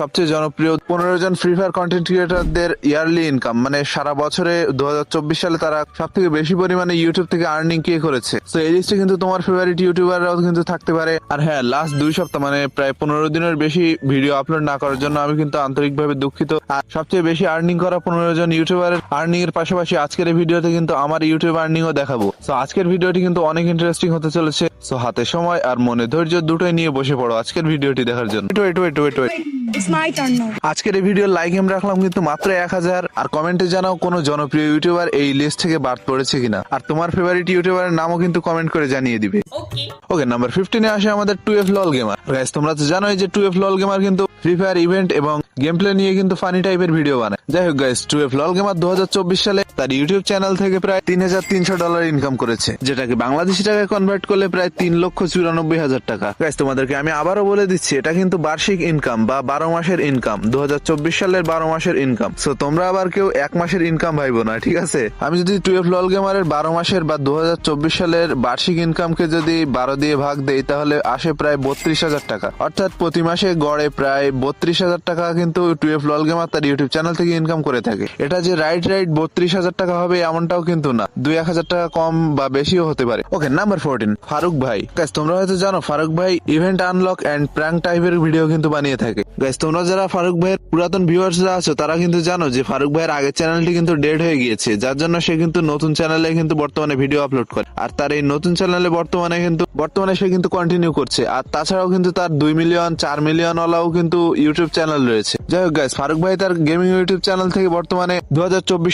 সবচেয়ে জনপ্রিয় পনেরো জন ফ্রি ফায়ার কন্টেন্ট ক্রিয়েটরদের ইয়ারলি ইনকাম মানে সারা বছরে দুহাজার চব্বিশ সালে তারা সব থেকে বেশি পরিমাণে ইউটিউব থেকে আর্নিং কে করেছে। তো এই লিস্টে কিন্তু তোমার ফেভারিট ইউটিউবাররাও কিন্তু থাকতে পারে। আর হ্যাঁ লাস্ট দুই সপ্তাহ মানে প্রায় পনেরো দিনের বেশি ভিডিও আপলোড না করার জন্য আমি কিন্তু আন্তরিকভাবে দুঃখিত। আর সবচেয়ে বেশি আর্নিং করা পনেরো জন ইউটিউবারের আর্নিং এর পাশাপাশি আজকের ভিডিওতে কিন্তু আমার ইউটিউব আর্নিং ও দেখাবো। তো আজকের ভিডিওটি কিন্তু অনেক ইন্টারেস্টিং হতে চলেছে। সো হাতে সময় আর মনে ধৈর্য দুটোই নিয়ে বসে পড়ো আজকের ভিডিওটি দেখার জন্য। Wait wait wait wait It's my turn now. আজকের এই ভিডিওর লাইক এম রাখলাম কিন্তু মাত্র এক হাজার। আর কমেন্টে জানাও কোনো জনপ্রিয় ইউটিউবার এই লিস্ট থেকে বাদ পড়েছে কিনা। আর তোমার ফেভারিট ইউটিউবারের নামও কিন্তু কমেন্ট করে জানিয়ে দিবে। ওকে নাম্বার ফিফটিনে আসে আমাদের two F lol gamer guys তোমরা তো জানোই যে টু এফ লল গেমার কিন্তু ফ্রি ফায়ার ইভেন্ট এবং গেম প্লে নিয়ে কিন্তু ফানি টাইপের ভিডিও বানায়। যাই হোক guys two F lol gamer দু সালে তার ইউটিউব চ্যানেল থেকে প্রায় তিন হাজার তিনশো ডলার ইনকাম করেছে, যেটাকে বাংলাদেশি টাকায় কনভার্ট করলে প্রায় তিন লক্ষ চুরানব্বই হাজার টাকা। গাইস তোমাদেরকে আমি আবারও বলে দিচ্ছি, এটা কিন্তু বার্ষিক ইনকাম বা বারো মাসের ইনকাম দু সালের বারো মাসের ইনকাম সো তোমরা আবার কেউ এক মাসের ইনকাম ভাইবো না, ঠিক আছে? আমি যদি টুয়েলভ লল গেমারের বারো মাসের বা দু হাজার চব্বিশ সালের বার্ষিক ইনকামকে যদি বারো দিয়ে ভাগ দেই, তাহলে আসে প্রায় বত্রিশ হাজার টাকা। অর্থাৎ প্রতি মাসে গড়ে প্রায় বত্রিশ হাজার টাকা কিন্তু টুয়েলভ লল গেমার তার ইউটিউব চ্যানেল থেকে ইনকাম করে থাকে। এটা যে রাইট রাইট বত্রিশ হাজার টাকা হবে এমনটাও কিন্তু না। দুই এক হাজার টাকা কম বা বেশিও হতে পারে। ওকে নাম্বার ফোরটিন ফারুক ভাই। গাইস তোমরা হয়তো জানো, ফারুক ভাই ইভেন্ট আনলক এন্ড প্র্যাঙ্ক টাইপের ভিডিও কিন্তু বানিয়ে থাকে। গাইস তোমরা যারা ফারুক ভাইয়ের পুরাতন ভিউয়ার্সরা আছো, তারা কিন্তু জানো যে ফারুক ভাইয়ের আগের চ্যানেলটি কিন্তু ডেড হয়ে গিয়েছে। যার জন্য সে কিন্তু নতুন চ্যানেলে কিন্তু বর্তমানে ভিডিও আপলোড করে। আর তার এই নতুন চ্যানেলে বর্তমানে কিন্তু, বর্তমানে সে কিন্তু কন্টিনিউ করছে। আর তাছাড়াও কিন্তু তার দুই মিলিয়ন চার মিলিয়ন ওলাও কিন্তু ইউটিউব চ্যানেল রয়েছে। যাই হোক গাইস ফারুক ভাই তার গেমিং ইউটিউব চ্যানেল থেকে বর্তমানে দু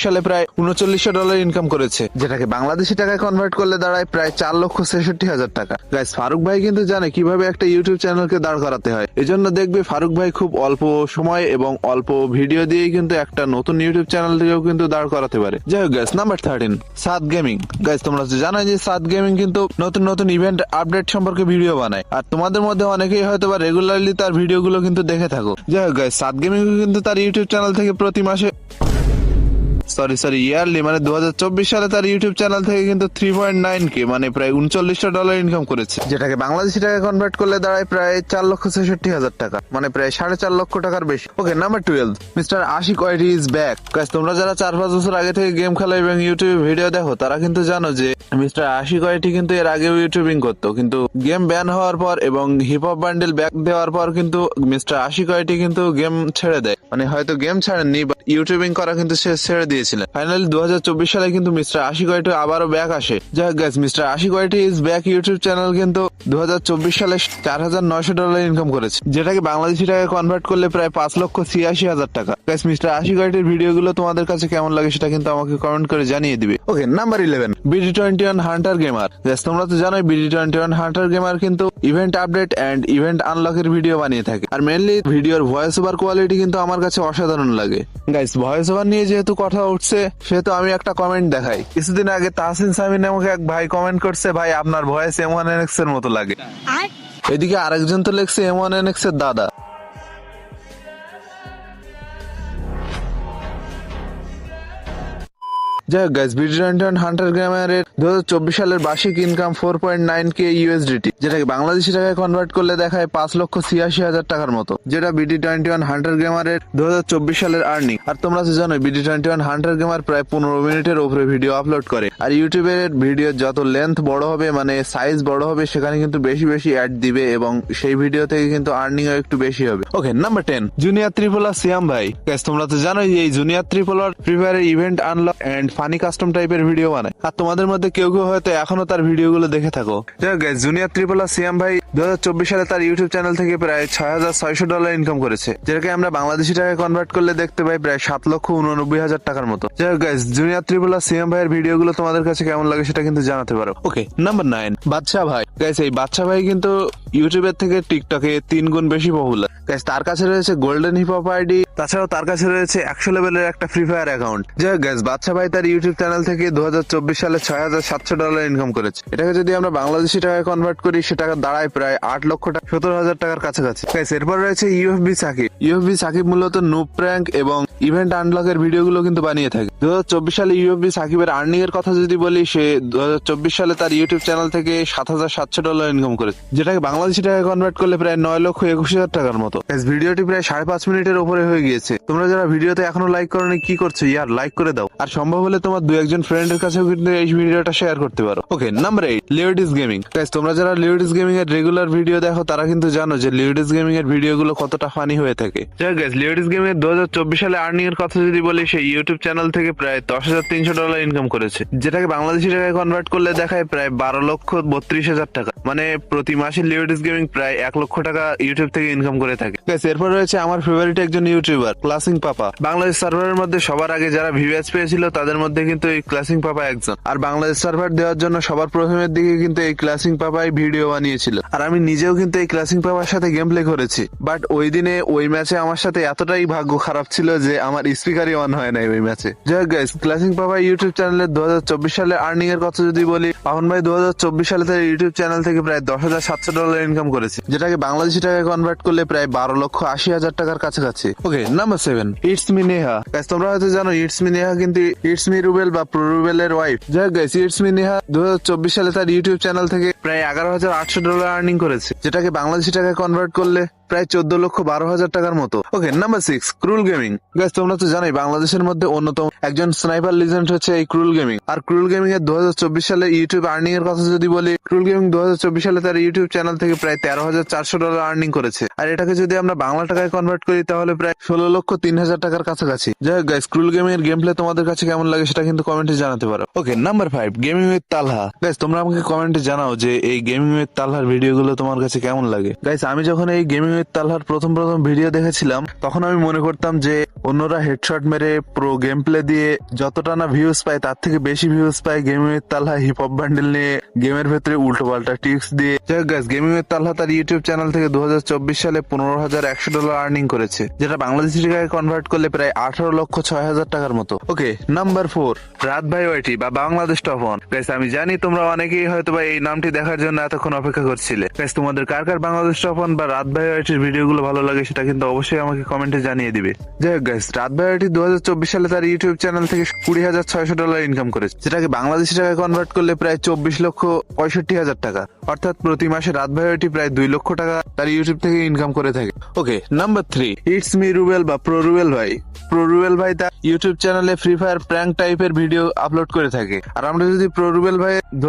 সালে প্রায় উনচল্লিশশো ডলার ইনকাম করেছে। যেটাকে বাংলাদেশি টাকায় কনভার্ট করলে দাঁড়ায় প্রায় চার লক্ষ ছেষট্টি হাজার টাকা। গাইস ফারুক ভাই কিন্তু জানে কীভাবে একটা ইউটিউব চ্যানেলকে দাঁড় করাতে হয়। এজন্য দেখবে ফারুক ভাই খুব অল্প সময় এবং অল্প ভিডিও দিয়ে কিন্তু একটা নতুন ইউটিউব চ্যানেল থেকেও কিন্তু দাঁড় করাতে পারে। যাই হোক গাইস নাম্বার থার্টিন সাত গেমিং গাইস তোমরা জানোই যে সাত গেমিং কিন্তু নতুন নতুন ইভেন্ট আপডেট সম্পর্কে ভিডিও বানায়। আর তোমাদের মধ্যে অনেকেই হয়তো বা রেগুলারলি তার ভিডিওগুলো কিন্তু দেখে থাকো। যাই হোক গাইস সাত গেমিং কিন্তু তার ইউটিউব চ্যানেল থেকে প্রতি মাসে সরি সরি ইয়ারলি মানে দু হাজার চব্বিশ সালে তার ইউটিউব চ্যানেল থেকে কিন্তু থ্রি পয়েন্ট নাইন কে মানে প্রায় উনচল্লিশটা ডলার ইনকাম করেছে। যেটাকে বাংলাদেশি টাকায় কনভার্ট করলে দাঁড়ায় প্রায় চার লক্ষ ছেষট্টি হাজার টাকা মানে প্রায় সাড়ে চার লক্ষ টাকার বেশি। Okay number twelve mister Ashiq YT is back তোমরা যারা চার পাঁচ বছর আগে থেকে গেম খেলো এবং ইউটিউবে ভিডিও দেখো, তারা কিন্তু জানো যে মিস্টার আশিক ওয়াইটি কিন্তু এর আগেও ইউটিউবিং করতো, কিন্তু গেম ব্যান হওয়ার পর এবং হিপ হপ বান্ডেল ব্যাক দেওয়ার পর কিন্তু মিস্টার আশিক ওয়াইটি কিন্তু গেম ছেড়ে দেয়। মানে হয়তো গেম ছাড়েননি বাট ইউটিউবিং করা কিন্তু সে ছেড়ে দিয়েছিলেন ফাইনালি দু হাজার চব্বিশ সালে কিন্তু মিস্টার আশিক ওয়াইটি আবারও ব্যাক আসে। যাই হোক guys mister Ashiq YT is back YouTube channel কিন্তু দু হাজার চব্বিশ সালে চার হাজার নয়শো ডলার ইনকাম করেছে, যেটাকে বাংলাদেশি টাকায় কনভার্ট করলে প্রায় পাঁচ লক্ষ ছিয়াশি হাজার টাকা। গাইস মিস্টার আশিক ওয়াইটির ভিডিও গুলো তোমাদের কাছে কেমন লাগে সেটা কিন্তু আমাকে কমেন্ট করে জানিয়ে দিবে। Okay number eleven BD twenty one hunter gamer guys তোমরা তো জানোই BD twenty one hunter gamer কিন্তু ইভেন্ট আপডেট এন্ড ইভেন্ট আনলকের ভিডিও বানিয়ে থাকে। আর মেনলি ভিডিওর ভয়েস ওভার কোয়ালিটি কিন্তু আমার কাছে অসাধারণ লাগে। গাইস ভয়েস ওভার নিয়ে যেহেতু কথা উঠছে সেহেতু আমি একটা কমেন্ট দেখাই। কিছুদিন আগে তাহসিন সামিন আমাকে এক ভাই কমেন্ট করছে ভাই আপনার ভয়েস এম ওয়ান এন এক্সের মতো লাগে। এদিকে আরেকজন তো লেখছে এম ওয়ান এন এক্সের দাদা। যাই হোক টোয়েন্টি ওয়ান হান্টার গ্রামারের দু সালের বার্ষিক income four point nine K USDT যেটাকে বাংলাদেশি টাকায় কনভার্ট করলে দেখায় পাঁচ লক্ষ ছিয়াশি হাজার টাকার মতো, যেটা বিডি টোয়েন্টি ওয়ান হান্টার গেমারের দু হাজার চব্বিশ সালের আর্নিং আর তোমরা তো জানো BD twenty one hunter gamer প্রায় পনেরো মিনিটের উপরে ভিডিও আপলোড করে। আর ইউটিউবের ভিডিও যত লেন্থ বড় হবে মানে সাইজ বড় হবে, সেখানে কিন্তু বেশি বেশি অ্যাড দিবে এবং সেই ভিডিও থেকে কিন্তু আর্নিং একটু বেশি হবে। Okay number ten junior Tripola Siyam ভাই। তোমরা তো জানোই এই junior ত্রিপোলার free event unlock and funny custom টাইপের ভিডিও বানায়। আর তোমাদের মধ্যে কেউ কেউ হয়তো এখনও তার ভিডিওগুলো দেখে থাকো। যাই হোক জুনিয়র ত্রিপোলা সিয়াম ভাই দু সালে তার ইউটিউব চ্যানেল থেকে প্রায় ছয় হাজার ছয়শো ডলার ইনকাম করেছে। যেটাকে আমরা বাংলাদেশি টাকায় কনভার্ট করলে দেখতে পাই প্রায় সাত লক্ষ উননব্বই হাজার টাকার মতো। যাই হোক গাইজ জুনিয়র ত্রিপোলা সিএম ভাইয়ের ভিডিওগুলো তোমাদের কাছে কেমন লাগে সেটা কিন্তু জানাতে পারো। ওকে নাম্বার নাইন বাদশা ভাই গাইস এই বাদশা ভাই কিন্তু ইউটিউবের থেকে টিকটকে তিন গুণ বেশি পপুলার গাইস তার কাছে রয়েছে গোল্ডেন হিপ হপ আইডি তাছাড়াও তার কাছে রয়েছে একশো লেভেলের একটা ফ্রি ফায়ার অ্যাকাউন্ট যাই হোক বাচ্চা ভাই তার ইউটিউব চ্যানেল থেকে দু হাজার চব্বিশ সালে ছয় হাজার সাতশো ডলার ইনকাম করেছে। এটাকে যদি আমরা বাংলাদেশি টাকায় কনভার্ট করি সে টাকা দাঁড়ায় প্রায় আট লক্ষ টাকা সত্তর হাজার টাকার কাছাকাছি। এরপর রয়েছে ইউএফবি সাকিব ইউএফবি সাকিব মূলত নুপ প্র্যাঙ্ক এবং ইভেন্ট আনলকের ভিডিওগুলো কিন্তু বানিয়ে থাকে। দু হাজার চব্বিশ সালে ইউএফবি সাকিবের আর্নিং এর কথা যদি বলি, সে দু হাজার চব্বিশ সালে তার ইউটিউব চ্যানেল থেকে সাত হাজার সাতশো ডলার ইনকাম করেছে, যেটাকে বাংলাদেশি টাকায় কনভার্ট করলে প্রায় নয় লক্ষ একুশ হাজার টাকার মতো। ভিডিওটি প্রায় সাড়ে পাঁচ মিনিটের উপরে হয়ে গিয়েছে। তোমরা যারা ভিডিওতে এখনও লাইক করোনি, কি করছ? ইয়ার লাইক করে দাও। আর সম্ভব হলে তোমার দু একজন ফ্রেন্ডের কাছেও কিন্তু এই ভিডিওটা শেয়ার করতে পারো। Okay number eight Leodis gaming তোমরা যারা লিওডিস গেমিং এর রেগুলার ভিডিও দেখো, তারা কিন্তু জানো যে লিওডিস গেমিং এর ভিডিও গুলো কতটা ফানি হয়ে থাকে। গাইস লিওডিস গেমিং এর দু হাজার চব্বিশ সালে আর্নিং এর কথা যদি বলি সেই ইউটিউব চ্যানেল থেকে প্রায় দশ হাজার তিনশো ডলার ইনকাম করেছে। যেটাকে বাংলাদেশি টাকায় কনভার্ট করলে দেখায় প্রায় বারো লক্ষ বত্রিশ হাজার টাকা। মানে প্রতি মাসে লিওডিস গেমিং প্রায় এক লক্ষ টাকা ইউটিউব থেকে ইনকাম করে থাকে। এরপর রয়েছে আমার ফেভারিট একজন ইউটিউবার ক্লাসিং পাপা বাংলাদেশ সার্ভারের মধ্যে সবার আগে যারা ভিউয়ার্স পেয়েছিল, তাদের মধ্যে কিন্তু এই ক্লাসিং পাপা একজন। আর বাংলাদেশ সার্ভার দেওয়ার জন্য সবার প্রথমের দিকে কিন্তু এই ক্লাসিং পাপাই ভিডিও বানিয়েছিল। আর আমি নিজেও কিন্তু এই ক্লাসিং পাপার সাথে গেম প্লে করেছি। বাট ওই দিনে, ওই ম্যাচে আমার সাথে এতটাই ভাগ্য খারাপ ছিল যে আমার স্পিকারই অন হয় নাই ওই ম্যাচে যাই গাইস ক্লাসিং পাপা ইউটিউব চ্যানেলে দু হাজার চব্বিশ সালে আর্নিং এর কথা যদি বলি পাহন ভাই দু হাজার চব্বিশ সালে তার ইউটিউব চ্যানেল থেকে প্রায় দশ হাজার সাতশো ডলার ইনকাম করেছে যেটাকে বাংলাদেশি টাকায় কনভার্ট করলে প্রায় বারো লক্ষ আশি হাজার টাকার কাছাকাছি। Okay number seven it's me Neha Guys, তোমরা হয়তো জানো ইটস মি নেহা কিন্তু ইটস মি রুবেল বা প্রো রুবেলের ওয়াইফ যাই হোক গাইস ইটস মি নেহা দু হাজার চব্বিশ সালে তার ইউটিউব চ্যানেল থেকে প্রায় এগারো হাজার আটশো ডলার আর্নিং করেছে যেটাকে বাংলাদেশি টাকায় কনভার্ট করলে প্রায় চোদ্দ লক্ষ বারো হাজার টাকার মতো। Okay number six Krul gaming guys তোমরা তো জানোই, বাংলাদেশের মধ্যে অন্যতম একজন স্নাইপার লিজেন্ড হচ্ছে এই ক্রুল গেমিং আর ক্রুল গেমিং এর দু হাজার চব্বিশ সালে ইউটিউব আর্নিং এর কথা যদি বলি ক্রুল গেমিং দু হাজার চব্বিশ সালে তার ইউটিউব চ্যানেল থেকে প্রায় তেরো হাজার চারশো ডলার আর্নিং করেছে। আর এটাকে যদি আমরা বাংলা টাকায় কনভার্ট করি, তাহলে প্রায় ষোলো লক্ষ তিন হাজার টাকার কাছাকাছি। যাই হোক গাইস ক্রুল গেমিং এর গেম প্লে তোমাদের কাছে কেমন লাগে সেটা কিন্তু কমেন্টে জানাতে পারো। Okay number five gaming with Talha guys তোমরা আমাকে কমেন্টে জানাও যে এই গেমিং উইথ তালহার ভিডিও গুলো তোমার কাছে কেমন লাগে। গাইস আমি যখন এই গেমিং উইথ তালহার প্রথম প্রথম ভিডিও দেখেছিলাম, তখন আমি মনে করতাম যে অন্যরা হেডশট মেরে প্রো গেম প্লে দিয়ে যতটা না ভিউজ পায়, তার থেকে বেশি ভিউজ পায় gaming Talha hip hop bundle নিয়ে গেমের ভেতরে উল্টো পাল্টা টিপস দিয়ে। যাই উইথ তালহা তার ইউটিউব চ্যানেল থেকে দু হাজার চব্বিশ সালে পনেরো হাজার একশো ডলার আর্নিং করেছে, যেটা বাংলাদেশি টাকায় কনভার্ট করলে প্রায় আঠারো লক্ষ ছয় হাজার টাকার মতো। ওকে নাম্বার ফোর রাত ভাই ওয়াইটি বা বাংলাদেশ টপ গাইস আমি জানি তোমরা অনেকেই হয়তো বা এই নামটি দেখার জন্য এতক্ষণ অপেক্ষা করছিলে। গাইস তোমাদের কার কার বাংলাদেশ টপ ওয়ান বা রাত ভাই ওয়াইটির ভিডিও গুলো ভালো লাগে, সেটা কিন্তু অবশ্যই আমাকে কমেন্টে জানিয়ে দিবে। যাই হোক গাইস রাত দু হাজার চব্বিশ সালে তার ইউটিউব চ্যানেল থেকে কুড়ি হাজার ছয়শো ডলার ইনকাম করেছে। সেটাকে বাংলাদেশি টাকায় কনভার্ট করলে প্রায় চব্বিশ লক্ষ পঁয়ষট্টি হাজার টাকা। অর্থাৎ প্রতি মাসে রাত ভাই প্রায় দুই লক্ষ টাকা তার ইউটিউব থেকে ইনকাম করে থাকে। Okay number three it's me Rubel বা প্রো রুবেল ভাই। প্রো রুবেল ভাই তার ইউটিউব চ্যানেলে ফ্রি ফায়ার প্র্যাঙ্ক টাইপের ভিডিও আপলোড করে থাকে। আর আমরা যদি প্রো রুবেল ভাই দু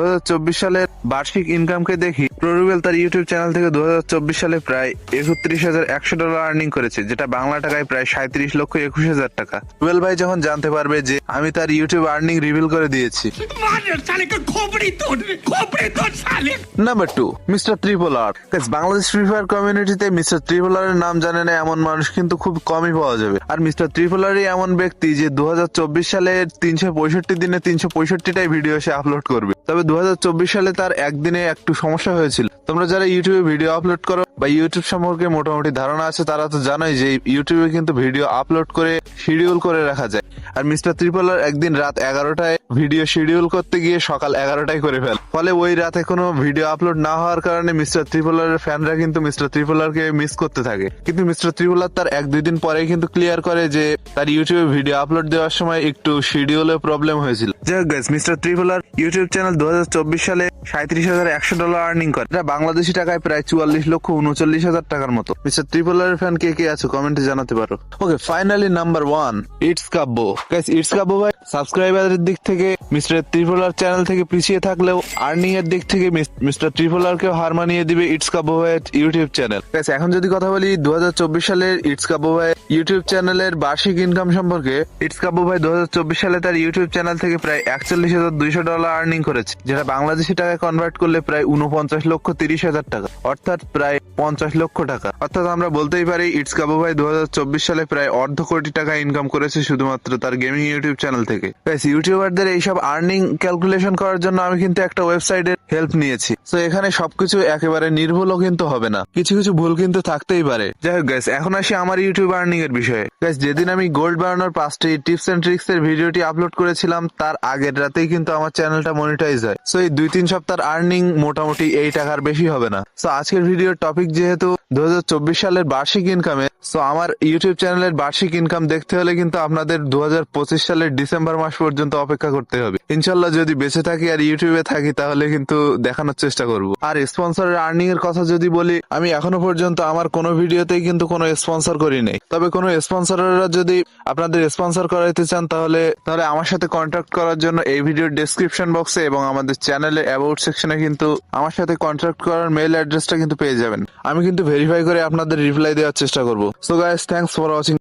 সালের বার্ষিক ইনকামকে দেখি প্রো রুবেল তার ইউটিউব চ্যানেল থেকে দু হাজার চব্বিশ সালে প্রায় একত্রিশ হাজার একশো ডলার আর্নিং করেছে যেটা বাংলা টাকায় প্রায় সাঁত্রিশ লক্ষ একুশ হাজার টাকা। রুবেল ভাই যখন জানতে পারবে যে আমি তার ইউটিউব আর্নিং রিভিল করে দিয়েছি। Number two mister Bangladesh free fire কমিউনিটিতে মিস্টার নাম জানে না এমন মানুষ কিন্তু খুব কমই পাওয়া যাবে। আর মিস্টার এমন ব্যক্তি যে দু তিনশো পঁয়ষট্টি দিনে তিনশো পঁয়ষট্টিটাই ভিডিও সে আপলোড করবে। তবে দু সালে তার একদিনে একটু সমস্যা হয়েছিল। তোমরা যারা ইউটিউবে ভিডিও আপলোড করো বা ইউটিউব সম্পর্কে মোটামুটি ধারণা আছে, তারা তো জানোই যে ইউটিউবে কিন্তু ভিডিও আপলোড করে শিডিউল করে রাখা যায়। আর মিস্টার ত্রিপলার একদিন রাত এগারোটায় ভিডিও শিডিউল করতে গিয়ে সকাল এগারোটায় করে ফেল। ফলে ওই রাতে কোনো ভিডিও আপলোড না হওয়ার কারণে মিস্টার ত্রিপলারের ফ্যানরা কিন্তু মিস্টার ত্রিপলারকে মিস করতে থাকে। কিন্তু মিস্টার ত্রিপলার তার এক, দুই দিন পরেই কিন্তু ক্লিয়ার করে যে তার ইউটিউবে ভিডিও আপলোড দেওয়ার সময় একটু শিডিউলে প্রবলেম হয়েছিল। যাই হোক মিস্টার ত্রিপলার ইউটিউব চ্যানেল দু সালে সাঁত্রিশ হাজার একশো ডলার আর্নিং করে। এটা বাংলাদেশি টাকায় প্রায় চুয়াল্লিশ লক্ষ উনচল্লিশ হাজার টাকার মতো। মিস্টার ত্রিপলারের ফ্যান কে কে আছে কমেন্টে জানাতে পারো। Okay finally number one it's Kabbo guys it's Kabbo ভাই সাবস্ক্রাইবারের দিক থেকে মিস্টার ত্রিপলার চ্যানেল থেকে পিছিয়ে থাকলেও আর্নিং এর দিক থেকে মিস্টার ত্রিপলারকেও হার মানিয়ে দিবে ইটস কাবোয়েট ইউটিউব চ্যানেল এখন যদি কথা বলি দু হাজার চব্বিশ সালের ইটস কাবোয়েট ইউটিউব চ্যানেলের বার্ষিক ইনকাম সম্পর্কে ইটস কাব্য ভাই দু হাজার চব্বিশ সালে তার ইউটিউব চ্যানেল থেকে প্রায় একচল্লিশ হাজার দুইশো ডলার আর্নিং করেছে, যেটা বাংলাদেশি টাকায় কনভার্ট করলে প্রায় উনপঞ্চাশ লক্ষ তিরিশ হাজার টাকা, অর্থাৎ প্রায় পঞ্চাশ লক্ষ টাকা। অর্থাৎ আমরা বলতেই পারি ইটস কাবু ভাই দু হাজার চব্বিশ সালে প্রায় অর্ধ কোটি টাকা ইনকাম করেছে শুধুমাত্র তার গেমিং ইউটিউব চ্যানেল থেকে। ইউটিউবারদের এইসব আর্নিং ক্যালকুলেশন করার জন্য আমি কিন্তু একটা ওয়েবসাইটের হেল্প নিয়েছি। তো এখানে সবকিছু একেবারে নির্ভুলও কিন্তু হবে না। কিছু কিছু ভুল কিন্তু থাকতেই পারে। যাই হোক গাইস এখন আসি আমার ইউটিউব আর্নিং এর বিষয়ে। গাইস যেদিন আমি গোল্ড বানানোর পাঁচটি টিপস এন্ড ট্রিক্স এর ভিডিওটি আপলোড করেছিলাম, তার আগের রাতেই কিন্তু আমার চ্যানেলটা মনিটাইজ হয়। সো এই দুই তিন সপ্তাহের আর্নিং মোটামুটি এই টাকার বেশি হবে না। সো আজকের ভিডিওর টপিক যেহেতু দু হাজার চব্বিশ সালের বার্ষিক ইনকামে সো আমার ইউটিউব চ্যানেলের বার্ষিক ইনকাম দেখতে হলে কিন্তু আপনাদের দু হাজার পঁচিশ সালের ডিসেম্বর মাস পর্যন্ত অপেক্ষা করতে হবে। ইনশাল্লাহ যদি বেঁচে থাকি আর ইউটিউবে থাকি, তাহলে কিন্তু দেখানোর চেষ্টা করব। আর স্পন্সরের আর্নিং এর কথা যদি বলি, আমি এখনও পর্যন্ত আমার কোনো ভিডিওতেই কিন্তু কোনো স্পন্সর করি নাই। তবে কোনো স্পন্সররা যদি আপনাদের স্পন্সর করাইতে চান, তাহলে তাহলে আমার সাথে কন্ট্যাক্ট করার জন্য এই ভিডিওর ডেসক্রিপশন বক্সে এবং আমাদের চ্যানেলে অ্যাবাউট সেকশনে কিন্তু আমার সাথে কন্ট্যাক্ট করার মেইল অ্যাড্রেসটা কিন্তু পেয়ে যাবেন। আমি কিন্তু ভেরিফাই করে আপনাদের রিপ্লাই দেওয়ার চেষ্টা করব। So guys thanks for watching